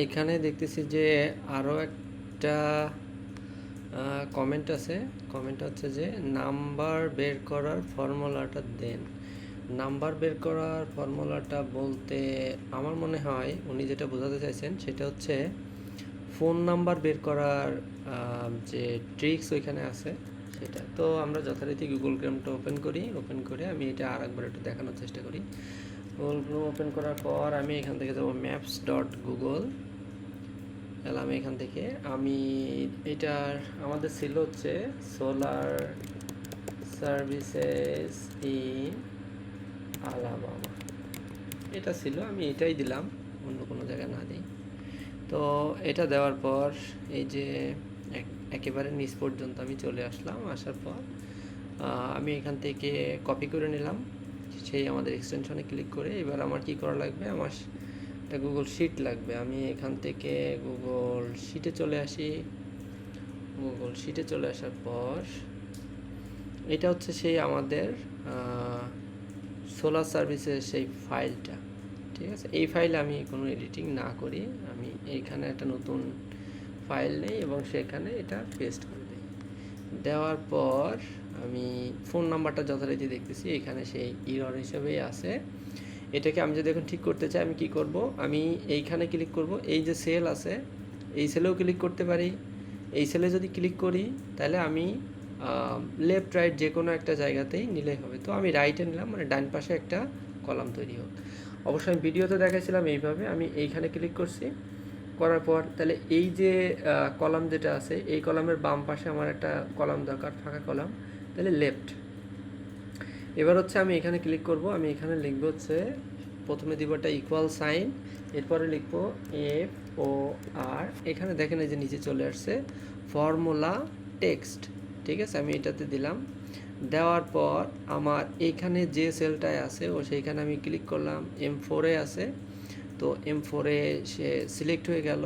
এইখানে দেখতেছি যে আরও একটা কমেন্ট আছে। কমেন্ট হচ্ছে যে নাম্বার বের করার ফর্মুলাটা দেন। নাম্বার বের করার ফর্মুলাটা বলতে আমার মনে হয় উনি যেটা বোঝাতে চাইছেন সেটা হচ্ছে ফোন নাম্বার বের করার যে ট্রিক্স ওইখানে আছে, সেটা। তো আমরা যথারীতি গুগল ক্রোমটা ওপেন করি। ওপেন করে আমি এটা আর একবার একটু দেখানোর চেষ্টা করি। গুগল ক্রোম ওপেন করার পর আমি এখান থেকে যাব ম্যাপস ডট গুগল তাহলে আমি এখান থেকে, আমি এটার, আমাদের ছিল হচ্ছে সোলার সার্ভিসেস ইন আলাবামা এটা ছিল, আমি এটাই দিলাম, অন্য কোনো জায়গায় না দিই। তো এটা দেওয়ার পর, এই যে এক- একেবারে নিচ পর্যন্ত আমি চলে আসলাম, আসার পর আমি এখান থেকে কপি করে নিলাম। সেই আমাদের এক্সটেনশনে ক্লিক করে এবার আমার কি করা লাগবে? আমার একটা গুগল শিট লাগবে। আমি এখান থেকে গুগল শিটে চলে আসি। গুগল শিটে চলে আসার পর, এটা হচ্ছে সেই আমাদের সোলার সার্ভিসের সেই ফাইলটা ঠিক আছে? এই ফাইলে আমি কোনো এডিটিং না করি। আমি এইখানে একটা নতুন ফাইল নেই এবং সেখানে এটা পেস্ট করে দিই। দেওয়ার পর আমি ফোন নাম্বারটা যথারীতি দেখতেছি, এখানে সেই ইরর হিসেবেই আছে। এটাকে আমি যদি এখন ঠিক করতে চাই, আমি কি করব? আমি এইখানে ক্লিক করব, এই যে সেল আছে, এই সেলেও ক্লিক করতে পারি। এই সেলে যদি ক্লিক করি, তাহলে আমি লেফট রাইট যে কোনো একটা জায়গাতেই নিলেই হবে। তো আমি রাইটে নিলাম মানে ডান পাশে একটা কলাম তৈরি হোক। অবশ্যই আমি ভিডিওতে দেখাইছিলাম এইভাবে, আমি এইখানে ক্লিক করছি। করার পর, তাহলে এই যে কলাম যেটা আছে, এই কলামের বাম পাশে আমার একটা কলাম দরকার, ফাঁকা কলাম। তাহলে লেফট এবার হচ্ছে আমি এখানে ক্লিক করব, আমি এখানে লিখব হচ্ছে, প্রথমে দিব একটা ইকুয়াল সাইন এরপরে লিখব এফ ও আর এখানে দেখেন এই যে নিচে চলে আসছে ফর্মুলা টেক্সট ঠিক আছে? আমি এটাতে দিলাম, দেওয়ার পর আমার এইখানে যে সেলটায় আছে, ও সেইখানে আমি ক্লিক করলাম এম ফোরে আছে, তো এম ফোরে সে সিলেক্ট হয়ে গেল,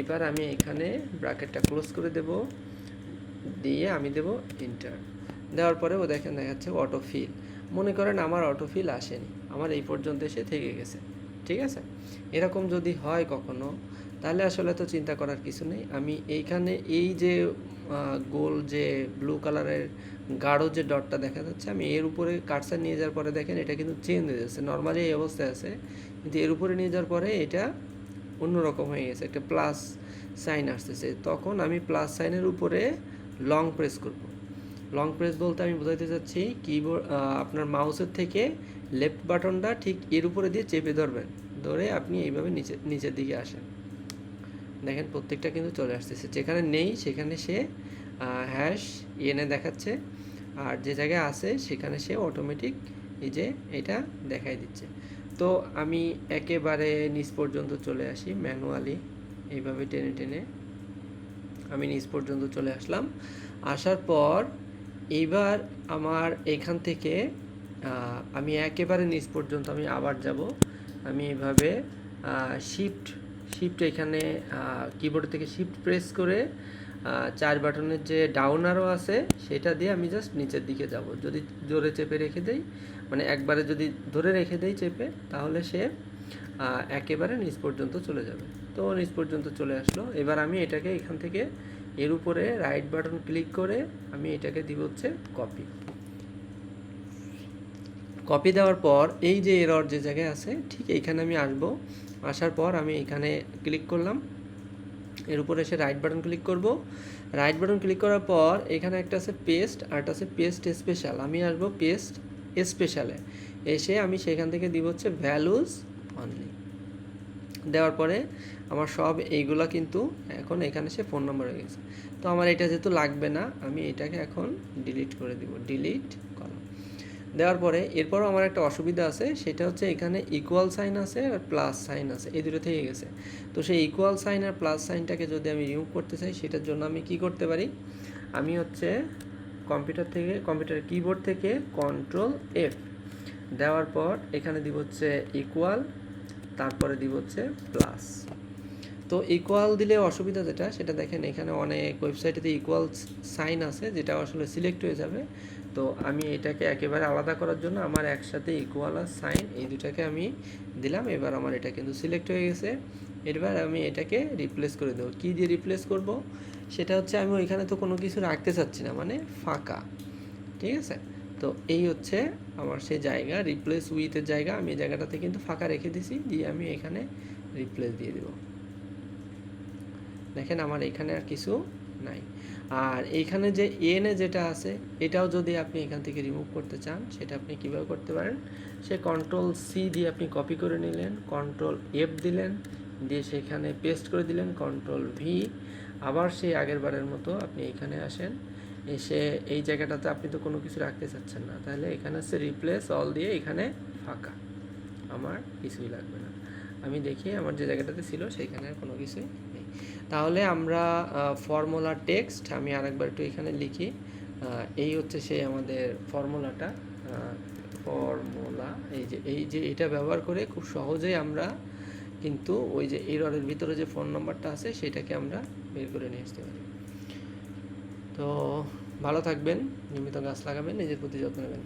এবার আমি এখানে ব্র্যাকেটটা ক্লোজ করে দেব দিয়ে আমি দেব ইন্টার দেওয়ার পরে ও দেখেন দেখাচ্ছে অটো ফিল মনে করেন আমার অটো ফিল আসেনি। আমার এই পর্যন্ত এসে থেকে গেছে। ঠিক আছে? এরকম যদি হয় কখনো, তাহলে আসলে তো চিন্তা করার কিছু নেই। আমি এইখানে এই যে গোল যে ব্লু কালারের গাঢ় যে ডটটা দেখা যাচ্ছে, আমি এর উপরে কাটসার নিয়ে যাওয়ার পরে দেখেন এটা কিন্তু চেঞ্জ হয়ে যাচ্ছে। নর্মালি এই অবস্থায় আছে, কিন্তু এর উপরে নিয়ে যাওয়ার পরে এটা অন্যরকম হয়ে গেছে। একটা প্লাস সাইন আসতেছে। তখন আমি প্লাস সাইনের উপরে লং প্রেস করব। লং প্রেস বলতে আমি বোঝাতে চাচ্ছি কিবোর্ড আপনার মাউসের থেকে লেফট বাটনটা ঠিক এর উপরে দিয়ে চেপে ধরবেন। ধরে আপনি এইভাবে নিচে, নিচের দিকে আসেন। দেখেন প্রত্যেকটা কিন্তু চলে আসতেছে। যেখানে নেই সেখানে সে হ্যাশ এনে দেখাচ্ছে। আর যে জায়গায় আছে সেখানে সে অটোমেটিক এই যে এটা দেখাই দিচ্ছে। তো আমি একেবারে নিচ পর্যন্ত চলে আসি ম্যানুয়ালি এইভাবে টেনে টেনে আমি নিচ পর্যন্ত চলে আসলাম। আসার পর এইবার আমার এখান থেকে আমি একেবারে নিচ পর্যন্ত আমি আবার যাব। আমি এভাবে শিফট শিফট এখানে কিবোর্ড থেকে শিফট প্রেস করে চার বাটনের যে ডাউন আরও আছে, সেটা দিয়ে আমি জাস্ট নিচের দিকে যাব। যদি জোরে চেপে রেখে দেই মানে একবারে যদি ধরে রেখে দেই চেপে, তাহলে সে একেবারে নিচ পর্যন্ত চলে যাবে। তো নিচ পর্যন্ত চলে আসলো। এবার আমি এটাকে এখান থেকে এর উপরে রাইট বাটন ক্লিক করে আমি এটাকে দিব হচ্ছে কপি কপি দেওয়ার পর এই যে এরর যে জায়গায় আছে, ঠিক এইখানে আমি আসব। আসার পর আমি এখানে ক্লিক করলাম। এর উপরে এসে রাইট বাটন ক্লিক করব। রাইট বাটন ক্লিক করার পর এখানে একটা আছে পেস্ট আর একটা আছে পেস্ট স্পেশাল আমি আসব পেস্ট স্পেশালে এসে আমি সেখান থেকে দিব হচ্ছে ভ্যালুজ অনলি দেওয়ার পরে আমার সব এইগুলা কিন্তু এখন এখানে সে ফোন নাম্বার হয়ে গেছে। তো আমার এটা যেহেতু লাগবে না, আমি এটাকে এখন ডিলিট করে দিব। ডিলিট কলাম দেওয়ার পরে এরপরও আমার একটা অসুবিধা আছে, সেটা হচ্ছে এখানে ইকুয়াল সাইন আছে আর প্লাস সাইন আছে, এই দুটো থেকে গেছে। তো সেই ইকুয়াল সাইন আর প্লাস সাইনটাকে যদি আমি রিমুভ করতে চাই, সেটার জন্য আমি কি করতে পারি? আমি হচ্ছে কম্পিউটার থেকে কম্পিউটার কিবোর্ড থেকে কন্ট্রোল এফ দেওয়ার পর এখানে দিব হচ্ছে ইকুয়াল তারপরে দিব হচ্ছে প্লাস তো ইকুয়াল দিলে অসুবিধা যেটা, সেটা দেখেন এখানে অনেক ওয়েবসাইটেতে ইকুয়াল সাইন আছে, যেটা আসলে সিলেক্ট হয়ে যাবে। তো আমি এটাকে একেবারে আলাদা করার জন্য আমার একসাথে ইকুয়াল আর সাইন এই দুটাকে আমি দিলাম, এবার আমার এটা কিন্তু সিলেক্ট হয়ে গেছে। এবার আমি এটাকে রিপ্লেস করে দেবো। কী দিয়ে রিপ্লেস করব? সেটা হচ্ছে আমি ওইখানে তো কোনো কিছু রাখতে চাচ্ছি না মানে ফাঁকা। ঠিক আছে? তো এই হচ্ছে আমার সেই জায়গা রিপ্লেস উইথের জায়গা। আমি এই জায়গাটাতে কিন্তু ফাঁকা রেখে দিছি, দিয়ে আমি এখানে রিপ্লেস দিয়ে দেবো। দেখেন আমার এখানে আর কিছু নাই। আর এইখানে যে এনে যেটা আছে, এটাও যদি আপনি এখান থেকে রিমুভ করতে চান, সেটা আপনি কীভাবে করতে পারেন? সে কন্ট্রোল সি দিয়ে আপনি কপি করে নিলেন কন্ট্রোল এফ দিলেন, দিয়ে সেখানে পেস্ট করে দিলেন কন্ট্রোল ভি আবার সেই আগের বারের মতো আপনি এখানে আসেন, এসে এই জায়গাটাতে আপনি তো কোনো কিছু রাখতে চাচ্ছেন না। তাহলে এখানে হচ্ছে রিপ্লেস অল দিয়ে এখানে ফাঁকা। আমার কিছুই লাগবে না। আমি দেখি আমার যে জায়গাটাতে ছিল, সেইখানে কোনো কিছুই তাহলে আমরা ফর্মুলা টেক্সট আমি আরেকবার একটু এখানে লিখি। এই হচ্ছে সেই আমাদের ফর্মুলাটা ফর্মুলা এই যে এই যে এটা ব্যবহার করে খুব সহজেই আমরা কিন্তু ওই যে এররের ভিতরে যে ফোন নম্বরটা আছে সেটাকে আমরা বের করে নিয়ে আসতে পারি। তো ভালো থাকবেন, নিয়মিত গাছ লাগাবেন, নিজের প্রতি যত্ন নেবেন।